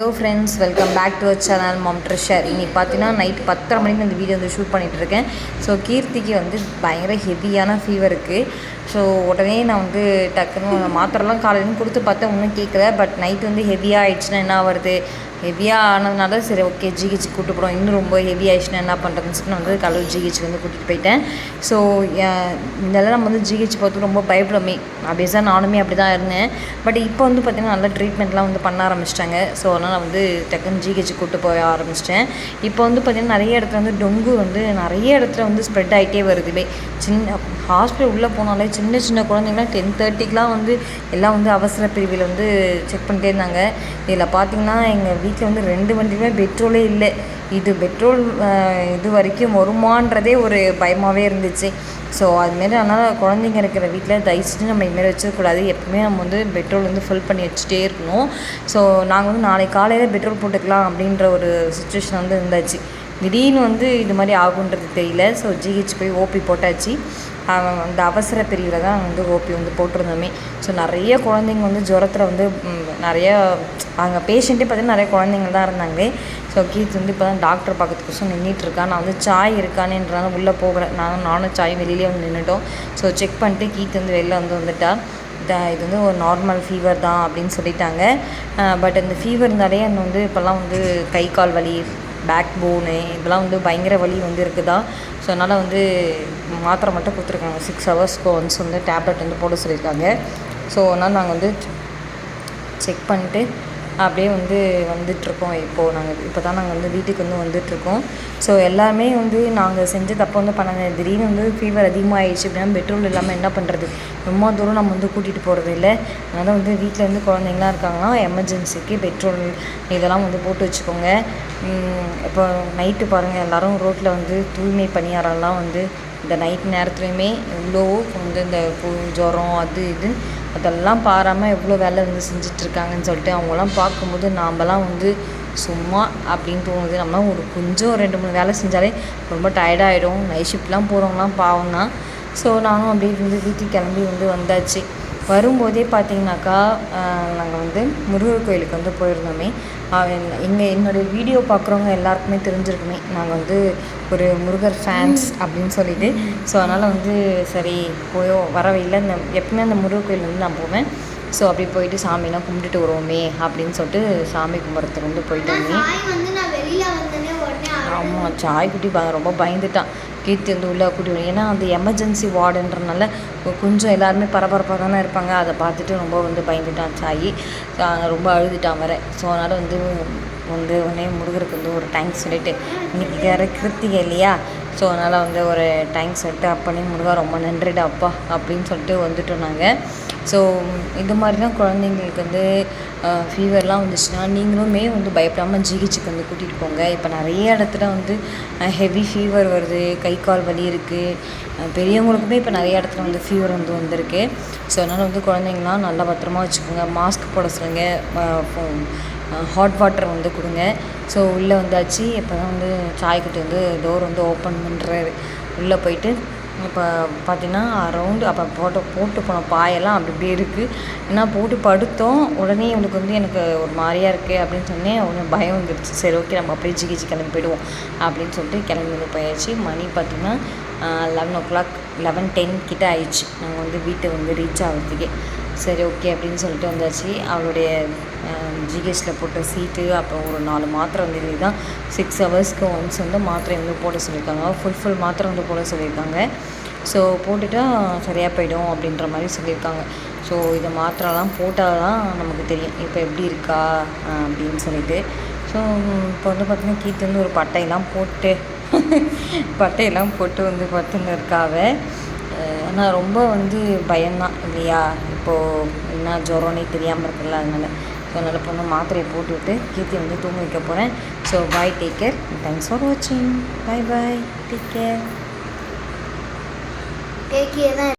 Hello friends welcome back to our channel mom treasure இன்னைக்கு பார்த்தீங்கன்னா night பத்தரை மணிக்கு இந்த வீடியோ வந்து ஷூட் பண்ணிகிட்ருக்கேன் இருக்கேன். ஸோ கீர்த்திக்கு வந்து பயங்கர ஹெவியான ஃபீவர் இருக்குது ஸோ உடனே நான் வந்து டக்குன்னு மாத்திரலாம் காலையிலேருந்து கொடுத்து பார்த்தேன் ஒன்றும் கேட்கல பட் நைட் வந்து ஹெவியாக ஆயிடுச்சுன்னா என்ன வருது ஹெவியாக ஆனதுனால சரி ஓகே ஜிஹெச் கூட்டு போகிறோம் இன்னும் ரொம்ப ஹெவி ஆயிடுச்சுன்னா என்ன பண்ணுறதுன்னு சொல்லி நான் வந்து கலூர் ஜிஹெச் வந்து கூட்டிகிட்டு போயிட்டேன். ஸோ இதெல்லாம் நம்ம வந்து ஜிஹெச் பார்த்து ரொம்ப பயப்படுமே ஆப்வியஸாக நானுமே அப்படி தான் இருந்தேன். பட் இப்போ வந்து பார்த்திங்கன்னா நல்ல ட்ரீட்மெண்ட்லாம் வந்து பண்ண ஆரம்பிச்சிட்டாங்க. ஸோ அதனால் நான் வந்து டக்குன்னு ஜிஹெச் கூட்டு போய் ஆரம்பிச்சிட்டேன். இப்போ வந்து பார்த்திங்கன்னா நிறைய இடத்துல வந்து டொங்கு வந்து நிறைய இடத்துல வந்து ஸ்ப்ரெட் ஆகிட்டே வருதுவே சின்ன ஹாஸ்பிட்டல் உள்ளே போனாலே சின்ன சின்ன குழந்தைங்களாம் டென் தேர்ட்டிக்கெலாம் வந்து எல்லாம் வந்து அவசர பிரிவில் வந்து செக் பண்ணிட்டே இருந்தாங்க. இதில் பார்த்திங்கன்னா எங்கள் வீட்டில் வந்து ரெண்டு வண்டியுமே பெட்ரோலே இல்லை. இது பெட்ரோல் இது வரைக்கும் வருமான்றதே ஒரு பயமாகவே இருந்துச்சு. ஸோ அதுமாரி அதனால் குழந்தைங்க இருக்கிற வீட்டில் தயவு நம்ம இதுமாரி வச்சிடக்கூடாது எப்பவுமே நம்ம வந்து பெட்ரோல் வந்து ஃபில் பண்ணி வச்சுட்டே இருக்கணும். ஸோ நாங்கள் வந்து நாளைக்கு காலையில் பெட்ரோல் போட்டுக்கலாம் அப்படின்ற ஒரு சுச்சுவேஷன் வந்து இருந்தாச்சு. திடீர்னு வந்து இது மாதிரி ஆகுன்றது தெரியல. ஸோ ஜிஹெச் போய் ஓபி போட்டாச்சு. அவன் அந்த அவசர பிரிவில் தான் வந்து ஓபி வந்து போட்டிருந்தோமே. ஸோ நிறைய குழந்தைங்க வந்து ஜுரத்தில் வந்து நிறைய அங்கே பேஷண்ட்டே பார்த்தீங்கன்னா நிறைய குழந்தைங்க தான் இருந்தாங்க ஸோ கீத் வந்து இப்போ தான் டாக்டர் பார்க்கறதுக்கோசம் நின்றுட்டு இருக்கா நான் வந்து சாய் இருக்கானேன்றாலும் உள்ளே போகிறேன் நானும் நானும் சாய் வெளியிலே வந்து நின்றுட்டோம் ஸோ செக் பண்ணிட்டு கீத் வந்து வெளில வந்து வந்துட்டா. இது வந்து ஒரு நார்மல் ஃபீவர் தான் அப்படின்னு சொல்லிட்டாங்க. பட் இந்த ஃபீவர் இருந்தாலே அந்த வந்து இப்போல்லாம் வந்து கை கால் வலி பேக் போனு இதெல்லாம் வந்து பயங்கர வலி வந்து இருக்குதா? ஸோ அதனால் வந்து மாத்திரை மட்டும் கொடுத்துருக்காங்க. சிக்ஸ் ஹவர்ஸ்க்கு ஒன்ஸ் வந்து டேப்லெட் வந்து போட சொல்லியிருக்காங்க. ஸோ அதனால் நாங்கள் வந்து செக் பண்ணிட்டு அப்படியே வந்து வந்துட்டுருக்கோம். இப்போது நாங்கள் இப்போ தான் நாங்கள் வந்து வீட்டுக்கு வந்து வந்துட்டுருக்கோம். ஸோ எல்லாமே வந்து நாங்கள் செஞ்ச தப்பை வந்து பண்ணாங்க திடீர்னு வந்து ஃபீவர் அதிகமாகிடுச்சு அப்படின்னா பெட்ரோல் இல்லாமல் என்ன பண்ணுறது ரொம்ப தூரம் நம்ம வந்து கூட்டிகிட்டு போகிறது இல்லை. அதனால் வந்து வீட்டில் வந்து குழந்தைங்களாம் இருக்காங்கன்னா எமர்ஜென்சிக்கு பெட்ரோல் இதெல்லாம் வந்து போட்டு வச்சுக்கோங்க. இப்போ நைட்டு பாருங்கள் எல்லாரும் ரோட்டில் வந்து தூய்மை பணியாரெல்லாம் வந்து இந்த நைட் நேரத்துலையுமே எவ்வளோ வந்து இந்த ஜுரம் அது இது அதெல்லாம் பாராமல் எவ்வளோ வேலை வந்து செஞ்சிட்ருக்காங்கன்னு சொல்லிட்டு அவங்களாம் பார்க்கும்போது நாம்லாம் வந்து சும்மா அப்படின்னு தோணுது. நம்ம ஒரு கொஞ்சம் ஒரு ரெண்டு மூணு வேலை செஞ்சாலே ரொம்ப டயர்டாகிடும் நைட் ஷிஃப்ட்லாம் போகிறவங்களாம் பாவம் தான் ஸோ நானும் அப்படியே வந்து வீட்டுக்கு கிளம்பி வந்து வந்தாச்சு. வரும்போதே பார்த்தீங்கன்னாக்கா நாங்கள் வந்து முருகர் கோயிலுக்கு வந்து போயிருந்தோமே. எங்கள் என்னுடைய வீடியோ பார்க்குறவங்க எல்லாருக்குமே தெரிஞ்சிருக்குமே. நாங்கள் வந்து ஒரு முருகர் ஃபேன்ஸ் அப்படின்னு சொல்லிட்டு. ஸோ அதனால் வந்து சரி போயோ வர வழியில் இந்த எப்பவுமே அந்த முருகர் கோயில் வந்து நான் போவேன். ஸோ அப்படி போயிட்டு சாமிலாம் கும்பிட்டுட்டு வருவோமே அப்படின்னு சொல்லிட்டு சாமி கும்பிட்றதுக்கு வந்து போயிட்டு வந்தேன் சாய் வந்து நான் வெளியில வந்தேனே உடனே அழுது. ஆமாம் சாய் குட்டி ரொம்ப பயந்துட்டான். கீர்த்தி வந்து உள்ளே கூட்டி ஏன்னா அந்த எமர்ஜென்சி வார்டுன்றனால கொஞ்சம் எல்லாருமே பரபரப்பாக தானே இருப்பாங்க. அதை பார்த்துட்டு ரொம்ப வந்து பயந்துட்டான் சாய். ரொம்ப அழுதுட்டான் வர ஸோ அதனால் வந்து வந்து உடனே முருகருக்கு வந்து ஒரு தேங்க்ஸ் சொல்லிவிட்டு இன்னைக்கு வேறு கிருத்திகை இல்லையா? ஸோ அதனால் வந்து ஒரு தேங்க்ஸ் சொல்லிட்டு அப்பனே முருகா ரொம்ப நன்றிடா அப்பா அப்படின்னு சொல்லிட்டு வந்துட்டோம் நாங்கள் ஸோ இது மாதிரி தான் குழந்தைங்களுக்கு வந்து ஃபீவர்லாம் வந்துச்சுன்னா நீங்களுமே வந்து பயப்படாமல் ஜிஹெச்சுக்கு வந்து கூட்டிகிட்டு போங்க. இப்போ நிறைய இடத்துல வந்து ஹெவி ஃபீவர் வருது கை கால் வலி இருக்குது பெரியவங்களுக்குமே இப்போ நிறைய இடத்துல வந்து ஃபீவர் வந்து வந்திருக்கு. ஸோ அதனால் வந்து குழந்தைங்களாம் நல்லா பத்திரமா வச்சுக்கோங்க. மாஸ்க் போட சொல்லுங்க. ஹாட் வாட்டர் வந்து கொடுங்க. ஸோ உள்ளே வந்தாச்சு. இப்போ தான் வந்து சாய்க்குட்டி வந்து டோர் வந்து ஓப்பன் பண்ணுறாரு உள்ளே போயிட்டு இப்போ பார்த்தீங்கன்னா அரௌண்டு அப்போ போட்டு போட்டு போன பாயெல்லாம் அப்படி இப்படி இருக்குது ஏன்னா போட்டு படுத்தோம். உடனே இவனுக்கு வந்து எனக்கு ஒரு மாதிரியாக இருக்குது அப்படின்னு சொன்னேன். உடனே பயம் வந்துடுச்சு சரி ஓகே நம்ம அப்படியே ஜிகிச்சு கிளம்பி போயிடுவோம் அப்படின்னு சொல்லிட்டு கிளம்பி வந்து போயாச்சு. மணி பார்த்திங்கன்னா eleven o'clock eleven ten கிட்ட ஆயிடுச்சு. நாங்கள் வந்து வீட்டை வந்து ரீச் ஆகிறதுக்கே. சரி ஓகே அப்படின்னு சொல்லிட்டு வந்தாச்சு. அவளுடைய ஜிஹெச்சில் போட்ட சீட்டு அப்புறம் ஒரு நாலு மாத்திரை வந்து இது தான் சிக்ஸ் ஹவர்ஸ்க்கு ஒன்ஸ் வந்து மாத்திரை வந்து போட சொல்லியிருக்காங்க. ஃபுல் ஃபுல் மாத்திரை வந்து போட சொல்லியிருக்காங்க. ஸோ போட்டுட்டா சரியாக போயிடும் அப்படின்ற மாதிரி சொல்லியிருக்காங்க. ஸோ இதை மாத்திரைலாம் போட்டால் தான் நமக்கு தெரியும். இப்போ எப்படி இருக்கா அப்படின்னு சொல்லிட்டு. ஸோ இப்போ வந்து பார்த்திங்கன்னா கீத்து வந்து ஒரு பட்டையெல்லாம் போட்டு பட்டையெல்லாம் போட்டு வந்து பார்த்துன்னு இருக்காவை. ஆனால் ரொம்ப வந்து பயம்தான் இல்லையா? இப்போது என்ன ஜுரம்னே தெரியாமல் இருக்குல்ல அதனால். ஸோ அதனால் பொண்ணு மாத்திரையை போட்டுவிட்டு கீர்த்தி வந்து தூங்க வைக்க போகிறேன் so bye take care thanks for வாட்சிங் பாய் பாய் டேக் கேர் கேக்கியே தான்